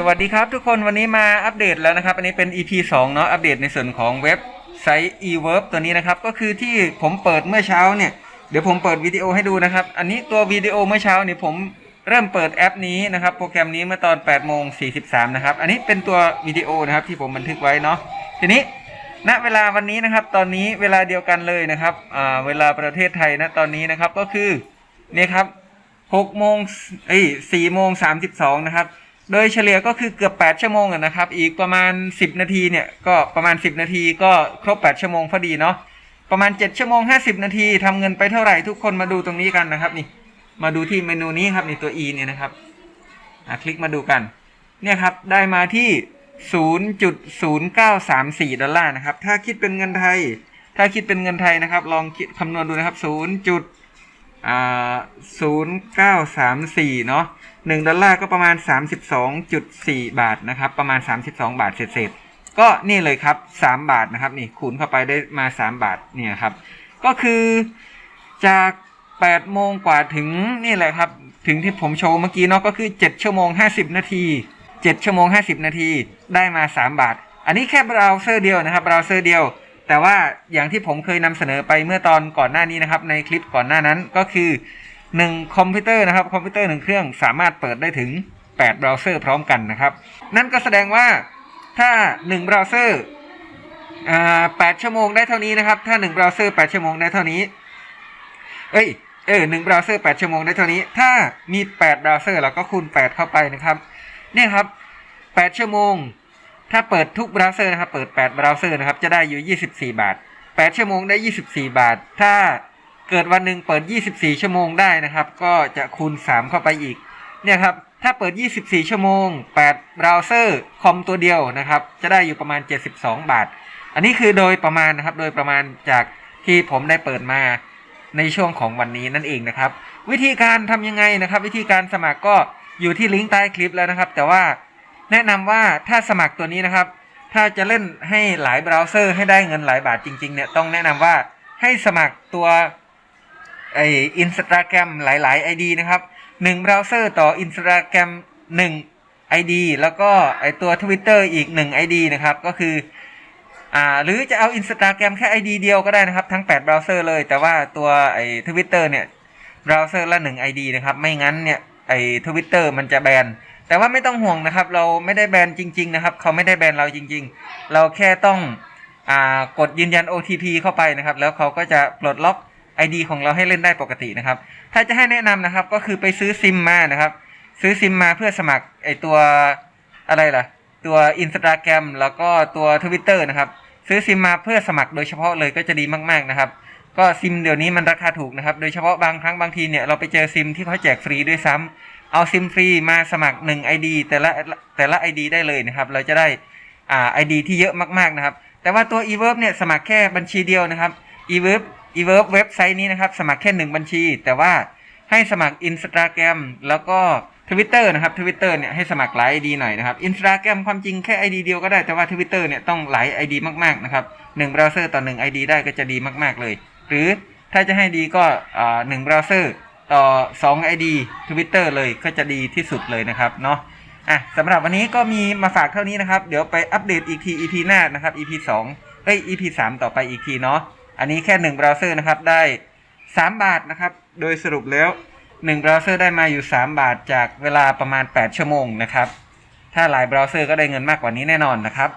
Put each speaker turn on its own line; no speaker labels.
สวัสดีครับทุกคนวันนี้มาอัปเดตแล้วนะครับ อันนี้เป็น EP 2 เนาะอัปเดตในส่วนของเว็บไซต์ everb ตัวนี้นะครับ ก็คือที่ผมเปิดเมื่อเช้าเนี่ย เดี๋ยวผมเปิดวิดีโอให้ดูนะครับ อันนี้ตัววิดีโอเมื่อเช้าเนี่ยผมเริ่มเปิดแอปนี้นะครับ โปรแกรมนี้เมื่อตอน8โมง43นะครับ อันนี้เป็นตัววิดีโอนะครับที่ผมบันทึกไว้เนาะทีนี้ณเวลาวันนี้นะครับ ตอนนี้เวลาเดียวกันเลยนะครับอ่าเวลาประเทศไทยนะตอนนี้นะครับก็คือเนี่ยครับ6โมงเอ้ย4โมง32นะครับ โดยเฉลี่ยก็คือเกือบ 8 ชั่วโมงนะครับ อีกประมาณ 10 นาทีเนี่ยก็ประมาณ 10 นาทีก็ครบ 8 ชั่วโมงพอดีเนาะประมาณ 7 ชั่วโมง 50 นาทีทำเงินไปเท่าไหร่ทุกคนมาดูตรงนี้กันนะครับนี่มาดูที่เมนูนี้ครับนี่ตัว e เนี่ยนะครับคลิกมาดูกันเนี่ยครับได้มาที่ 0.0934 ดอลลาร์นะครับถ้าคิดเป็นเงินไทย ถ้าคิดเป็นเงินไทยนะครับ ลองคิดคำนวณดูนะครับ 0. จุดอ่า0934เนาะ1ดอลลาร์ก็ประมาณ32.4บาทนะครับ ประมาณ32บาทเศษๆก็นี่เลยครับ3บาทนะครับนี่คูณเข้าไปได้มา3บาทเนี่ยครับ ก็คือจาก8โมงกว่าถึงนี่แหละครับ ถึงที่ผมโชว์เมื่อกี้เนาะก็คือ7ชั่วโมง50นาที7ชั่วโมง50นาทีได้มา3บาท อันนี้แค่เบราว์เซอร์เดียวนะครับเบราว์เซอร์เดียว แต่ว่าอย่างที่ผมเคยนำเสนอไปเมื่อตอนก่อนหน้านี้นะครับ ในคลิปก่อนหน้านั้นก็คือ 1 คอมพิวเตอร์นะครับ คอมพิวเตอร์1เครื่องสามารถเปิดได้ถึง 8 เบราว์เซอร์พร้อมกันนะครับ นั่นก็แสดงว่าถ้า 1 เบราว์เซอร์อ่า8ชั่วโมงได้เท่านี้นะครับ ถ้า1เบราว์เซอร์8ชั่วโมงได้เท่านี้ เอ้ย เออหนึ่งเบราว์เซอร์8ชั่วโมงได้เท่านี้ ถ้ามี8เบราว์เซอร์เราก็คูณ 8 เข้าไปนะครับ เนี่ยครับ8ชั่วโมง ถ้าเปิดทุกเบราว์เซอร์นะครับ เปิด 8 เบราว์เซอร์นะครับ จะได้อยู่ 24 บาท 8 ชั่วโมงได้ 24 บาท ถ้าเกิดวันหนึ่งเปิด 24 ชั่วโมงได้นะครับ ก็จะคูณ 3 เข้าไปอีก เนี่ยครับ ถ้าเปิด 24 ชั่วโมง 8 เบราว์เซอร์คอมตัวเดียวนะครับ จะได้อยู่ประมาณ 72 บาท อันนี้คือโดยประมาณนะครับ โดยประมาณจากที่ผมได้เปิดมาในช่วงของวันนี้นั่นเองนะครับ วิธีการทำยังไงนะครับ วิธีการสมัครก็อยู่ที่ลิงก์ใต้คลิปแล้วนะครับ แต่ว่า แนะนำว่าถ้าสมัครตัวนี้นะครับ ถ้าจะเล่นให้หลายเบราว์เซอร์ให้ได้เงินหลายบาทจริงๆเนี่ยต้องแนะนำว่าให้สมัครตัวไออินสตาแกรมหลายๆ ID นะครับ1เบราว์เซอร์ต่อ Instagram 1 ID แล้วก็ไอตัว Twitter อีก 1 ID นะครับ ก็คืออ่าหรือจะเอา Instagram แค่ ID เดียวก็ได้นะครับ ทั้ง 8 เบราว์เซอร์เลย แต่ว่าตัวไอทวิตเตอร์เนี่ยเบราว์เซอร์ละ 1 ID นะครับ ไม่งั้นเนี่ยไอทวิตเตอร์มันจะแบน แต่ว่าไม่ต้องห่วงนะครับ เราไม่ได้แบนจริง ๆ นะครับ เขาไม่ได้แบนเราจริง ๆ เราแค่ต้องอ่ากดยืนยัน OTP เข้าไปนะครับ แล้วเขาก็จะปลดล็อก ID ของเราให้เล่นได้ปกตินะครับ ถ้าจะให้แนะนำนะครับ ก็คือไปซื้อซิมมานะครับ ซื้อซิมมาเพื่อสมัครไอตัวอะไรล่ะ ตัว Instagram แล้วก็ตัว Twitter นะครับ ซื้อซิมมาเพื่อสมัครโดยเฉพาะเลยก็จะดีมาก ๆ นะครับ ก็ซิมเดี๋ยวนี้มันราคาถูกนะครับ โดยเฉพาะบางครั้งบางทีเนี่ยเราไปเจอซิมที่เขาแจกฟรีด้วยซ้ำ เอาซิมฟรีมาสมัคร1 ID แต่ละแต่ละ ID ได้เลยนะครับ เราจะได้อ่า ID ที่เยอะมากๆนะครับ แต่ว่าตัว everb เนี่ยสมัครแค่บัญชีเดียวนะครับ everb everb เว็บไซต์นี้นะครับ สมัครแค่หนึ่งบัญชี แต่ว่าให้สมัคร Instagram แล้วก็ Twitter นะครับ Twitter เนี่ยให้สมัครหลาย ID หน่อยนะครับ Instagram ความจริงแค่ ID เดียวก็ได้แต่ว่า Twitter เนี่ยต้องหลาย ID มากๆนะครับหนึ่งเบราว์เซอร์ต่อหนึ่ง ID ได้ก็จะดีมาก ๆเลย หรือถ้าจะให้ดีก็อ่าหนึ่งเบราว์เซอร์ ต่อ2 ID Twitter เลยก็จะดีที่สุดเลยนะครับเนาะอะสำหรับวันนี้ก็มีมาฝากเท่านี้นะครับ เดี๋ยวไปอัปเดตอีกที EP หน้านะครับ EP 2เอ้ย EP 3ต่อไปอีกทีเนาะอันนี้แค่1เบราว์เซอร์นะครับได้3บาทนะครับ โดยสรุปแล้ว1เบราว์เซอร์ได้มาอยู่ 3 บาทจากเวลาประมาณ 8 ชั่วโมงนะครับ ถ้าหลายเบราว์เซอร์ก็ได้เงินมากกว่านี้แน่นอนนะครับ